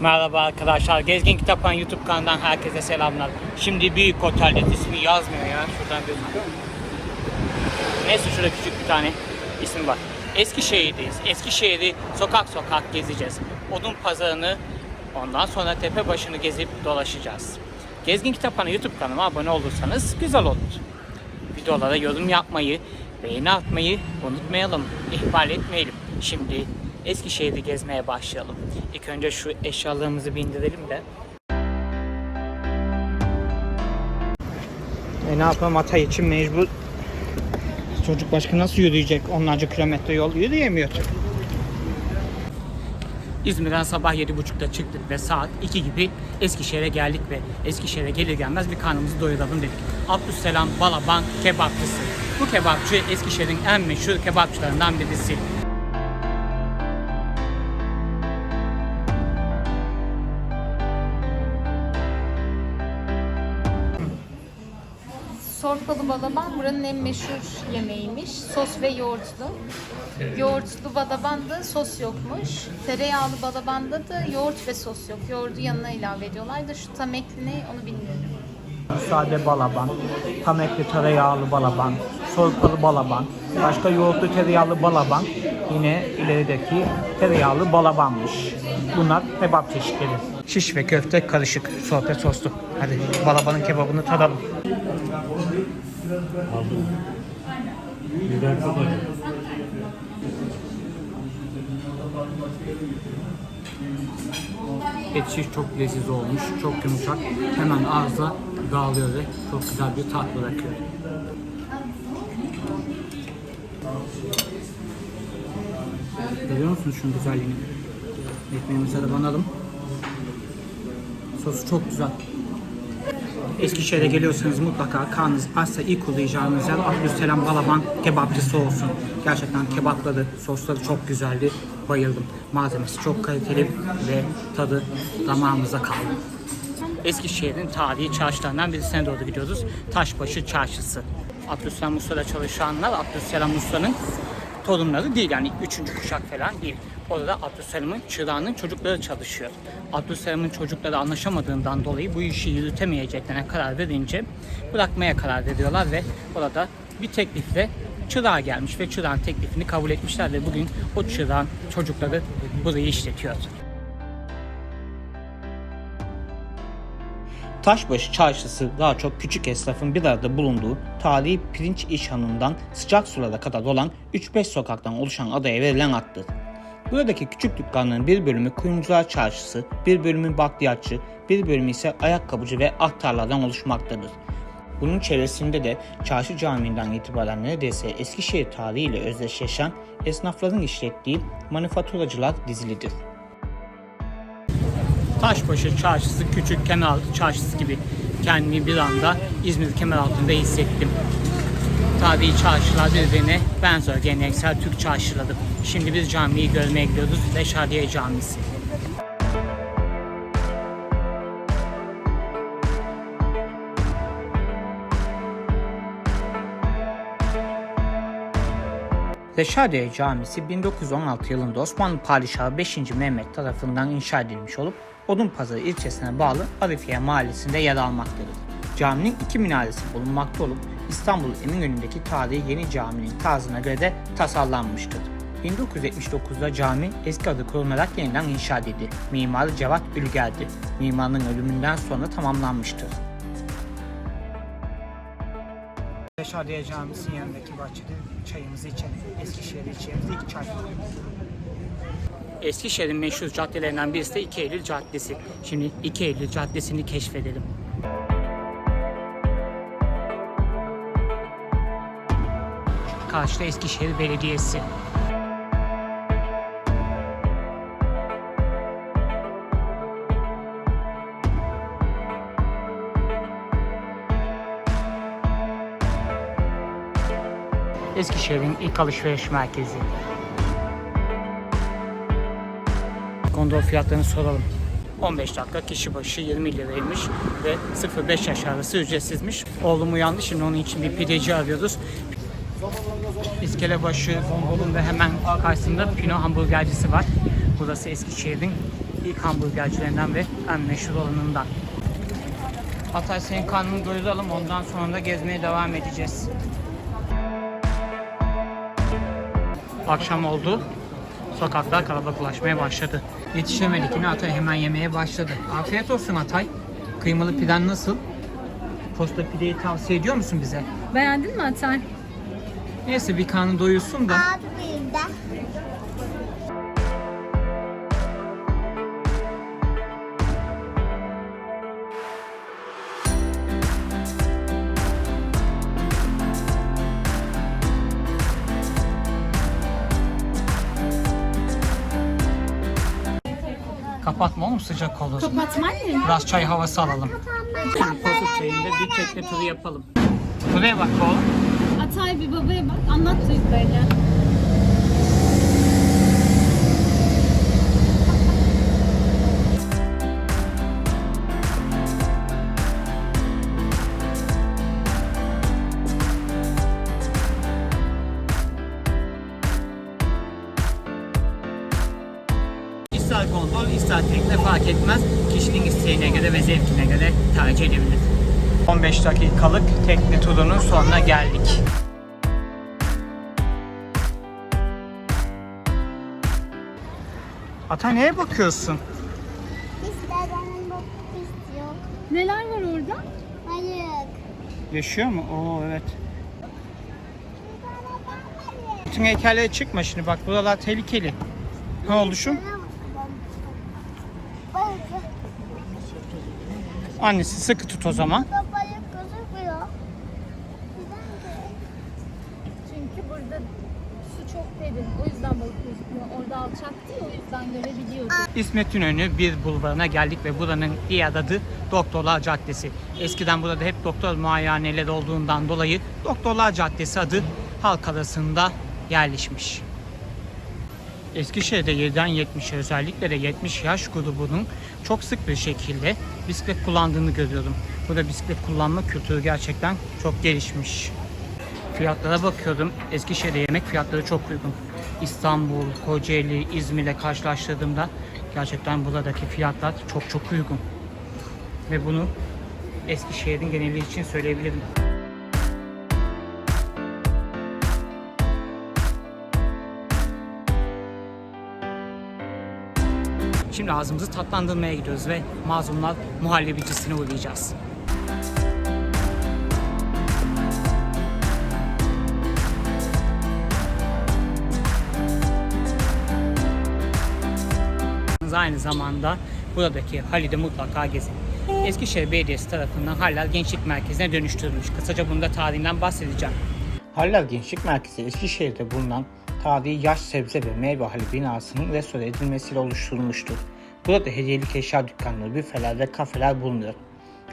Merhaba arkadaşlar. Gezgin Kitaphan YouTube kanalından herkese selamlar. Şimdi büyük otelde ismi yazmıyor ya. Şuradan gözüküyor mu? Neyse şurada küçük bir tane isim var. Eskişehir'deyiz. Eskişehir'i sokak sokak gezeceğiz. Odun pazarını ondan sonra tepe başını gezip dolaşacağız. Gezgin Kitaphanı YouTube kanalıma abone olursanız güzel olur. Videolara yorum yapmayı, beğeni atmayı unutmayalım. ihmal etmeyelim. Şimdi Eskişehir'i gezmeye başlayalım. İlk önce şu eşyalarımızı bindirelim de. E ne yapalım ata için mecbur. Çocuk başka nasıl yürüyecek? Onlarca kilometre yol yürüyemiyor. İzmir'den sabah 7.30'da çıktık ve saat 2 gibi Eskişehir'e geldik ve Eskişehir'e gelir gelmez bir karnımızı doyuralım dedik. Abdüsselam Balaban kebapçısı. Bu kebapçı Eskişehir'in en meşhur kebapçılarından birisi. Sorpalı balaban buranın en meşhur yemeğiymiş. Sos ve yoğurtlu. Yoğurtlu balabanda sos yokmuş. Tereyağlı balabanda da yoğurt ve sos yok. Yoğurdu yanına ilave ediyorlar da şu tam ekli ne onu bilmiyorum. Sade balaban, tam ekli tereyağlı balaban, sorpalı balaban, başka yoğurtlu tereyağlı balaban, yine ilerideki tereyağlı balabanmış. Bunlar kebap çeşitleri. Şiş ve köfte karışık, sohbet soslu. Hadi balabanın kebabını tadalım. Et şiş çok leziz olmuş, çok yumuşak. Hemen ağızda dağılıyor ve çok güzel bir tat bırakıyor. Görüyor musunuz şunun güzelliğini? Ekmeğimize de banalım. Sosu çok güzel. Eskişehir'e geliyorsanız mutlaka karnınız açsa ilk uğrayacağınız yer Abdüsselam Balaban kebapçısı olsun. Gerçekten kebapları, sosları çok güzeldi. Bayıldım. Malzemesi çok kaliteli ve tadı damağımıza kaldı. Eskişehir'in tarihi çarşılarından birisine doğru gidiyoruz. Taşbaşı Çarşısı. Abdüsselam Usta'da çalışanlar Abdüsselam Usta'nın torunları değil yani üçüncü kuşak falan değil. Orada Abdüsselam'ın çırağının çocukları çalışıyor. Abdüsselam'ın çocukları anlaşamadığından dolayı bu işi yürütemeyeceklerine karar verince bırakmaya karar veriyorlar ve orada bir teklifle çırağa gelmiş ve çırağın teklifini kabul etmişler ve bugün o çırağın çocukları burayı işletiyor. Taşbaşı Çarşısı daha çok küçük esnafın bir arada bulunduğu tarihi pirinç iş hanından sıcak sulara kadar olan 3-5 sokaktan oluşan adaya verilen addır. Buradaki küçük dükkanların bir bölümü kuyumcular çarşısı, bir bölümü bakliyatçı, bir bölümü ise ayakkabıcı ve aktarlardan oluşmaktadır. Bunun çevresinde de Çarşı Camii'nden itibaren neredeyse Eskişehir tarihiyle özdeşleşen esnafların işlettiği manifaturacılar dizilidir. Taşbaşı Çarşısı küçük Kemeraltı Çarşısı gibi kendimi bir anda İzmir Kemeraltı'nda hissettim. Tarihi çarşılar birbirine benzer geleneksel Türk çarşıları. Şimdi biz camiyi görmeye gidiyoruz. Reşadiye Camisi. Reşadiye Camisi 1916 yılında Osmanlı Padişahı 5. Mehmet tarafından inşa edilmiş olup Odunpazarı ilçesine bağlı Arifiye mahallesinde yer almaktadır. Caminin iki minaresi bulunmakta olup İstanbul Eminönü'ndeki tarihi yeni caminin tarzına göre de tasarlanmıştır. 1979'da cami eski adı korunarak yeniden inşa edildi. Mimarı Cevat Ülger'di. Mimarın ölümünden sonra tamamlanmıştır. Reşadiye Camisi'nin yanındaki bahçede çayımızı içelim. Eskişehir içeceğimiz ilk çay. Eskişehir'in meşhur caddelerinden birisi de 2 Eylül Caddesi. Şimdi 2 Eylül Caddesi'ni keşfedelim. Karşıda Eskişehir Belediyesi. Eskişehir'in ilk alışveriş merkezi. Gondol fiyatlarını soralım. 15 dakika kişi başı 20 liraymış ve 0-5 yaş arası ücretsizmiş. Oğlum uyandı şimdi onun için bir pideci arıyoruz. İskelebaşı, Gondol'un ve hemen karşısında Pino hamburgercisi var. Burası Eskişehir'in ilk hamburgercilerinden ve en meşhur olanından. Hatay senin karnını doyuralım ondan sonra da gezmeye devam edeceğiz. Akşam oldu. Sokaklar kalabalıklaşmaya başladı. Yetişemedik yine Atay hemen yemeye başladı. Afiyet olsun Atay. Kıymalı piden nasıl? Posta pideyi tavsiye ediyor musun bize? Beğendin mi Atay? Neyse bir karnı doyursun da. Abi bir de. Kapatma oğlum sıcak olur. Kapatman ne? Biraz çay havası alalım. Şimdi Posta çayında bir tekne turu yapalım. Buraya bak oğlum. Atay bir babaya bak. Anlat duyduklarını. İster gondol, ister tekne fark etmez. Kişinin isteğine göre ve zevkine göre tercih edebilir. 15 dakikalık tekne turunun sonuna geldik. Ata neye bakıyorsun? Neler var orada? Hayır. Yaşıyor mu? Oo evet. Bütün heykellere çıkma şimdi bak buralar tehlikeli. Ne oldu şu? Balık. Annesi sıkı tut o zaman. Balık gözükmüyor. Çünkü burada su çok derin. O yüzden balık gözükmüyor. Orada alçaktı ya o yüzden görebiliyoruz. İsmet İnönü bir bulvarına geldik ve buranın diğer adı Doktorlar Caddesi. Eskiden burada hep doktor muayeneleri olduğundan dolayı Doktorlar Caddesi adı halk arasında yerleşmiş. Eskişehir'de 7'den 70'e özellikle de 70 yaş grubunun çok sık bir şekilde bisiklet kullandığını görüyorum. Burada bisiklet kullanma kültürü gerçekten çok gelişmiş. Fiyatlara bakıyorum. Eskişehir'de yemek fiyatları çok uygun. İstanbul, Kocaeli, İzmir'le karşılaştırdığımda gerçekten buradaki fiyatlar çok çok uygun. Ve bunu Eskişehir'in geneli için söyleyebilirim. Şimdi ağzımızı tatlandırmaya gidiyoruz ve mazlumlar muhallebicisine uğrayacağız. Aynı zamanda buradaki Halide mutlaka gezin. Eskişehir Belediyesi tarafından Hallal Gençlik Merkezi'ne dönüştürülmüş. Kısaca bunda tarihinden bahsedeceğim. Hallal Gençlik Merkezi Eskişehir'de bulunan tarihi yaş sebze ve meyve hali binasının restore edilmesiyle oluşturulmuştur. Burada hediyelik eşya dükkanları, büfeler ve kafeler bulunuyor.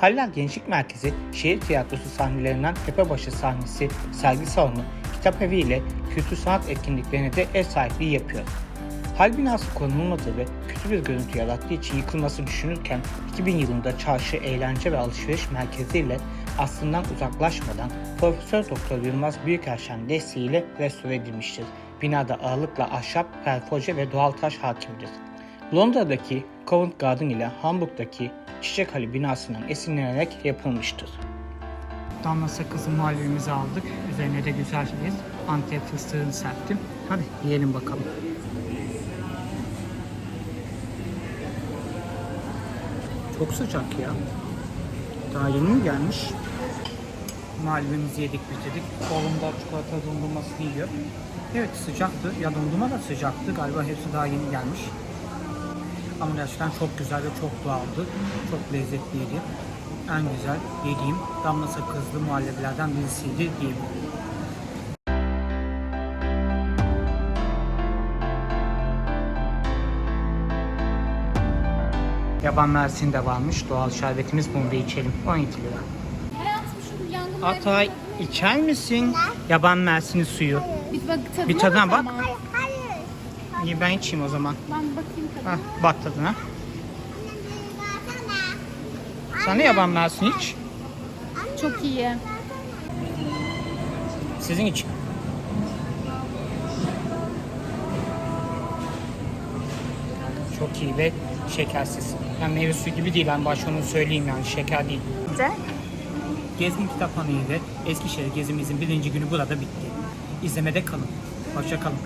Hallal Gençlik Merkezi, şehir tiyatrosu sahnelerinden Tepebaşı sahnesi, sergi salonu, kitap evi ile kültür sanat etkinliklerine de ev sahipliği yapıyor. Hal binası konulmadığı ve kötü bir görüntü yarattığı için yıkılması düşünülürken 2000 yılında çarşı, eğlence ve alışveriş merkezi ile aslından uzaklaşmadan Profesör Doktor Yılmaz Büyükerşen desteğiyle restore edilmiştir. Binada ağırlıkla ahşap, perfoje ve doğal taş hakimdir. Londra'daki Covent Garden ile Hamburg'daki Çiçek Hali binasından esinlenerek yapılmıştır. Damla sakızı muhallebimizi aldık. Üzerine de güzel bir antep fıstığını serptim. Hadi yiyelim bakalım. Çok sıcak ya. Daha yeni mi gelmiş? Muhallebimizi yedik bitirdik. Oğlum da çikolata dondurmasını yiyor. Evet sıcaktı. Ya dondurma da sıcaktı. Galiba hepsi daha yeni gelmiş. Ama gerçekten çok güzel ve çok doğaldı. Çok lezzetliydi. En güzel yediğim damla sakızlı muhallebilerden birisiydi diyebilirim. Yaban Mersin de varmış. Doğal şerbetimiz bunu da içelim. 12 lira. Atay içer misin? Yaban Mersin'i suyu. Bir bak tadına Bir tadına bak. ama. Hayır. İyi ben içeyim o zaman. Ben bakayım tadına. Hah, bak tadına. Sen de yaban Mersin iç. Çok iyi. Sizin için. Çok iyi ve Şekersiz. Yani meyve suyu gibi değil. Ben başta onu söyleyeyim yani. Şeker değil. De. Gezgin Kitaphanı ile Eskişehir gezimizin birinci günü burada bitti. İzlemede kalın. Hoşça kalın.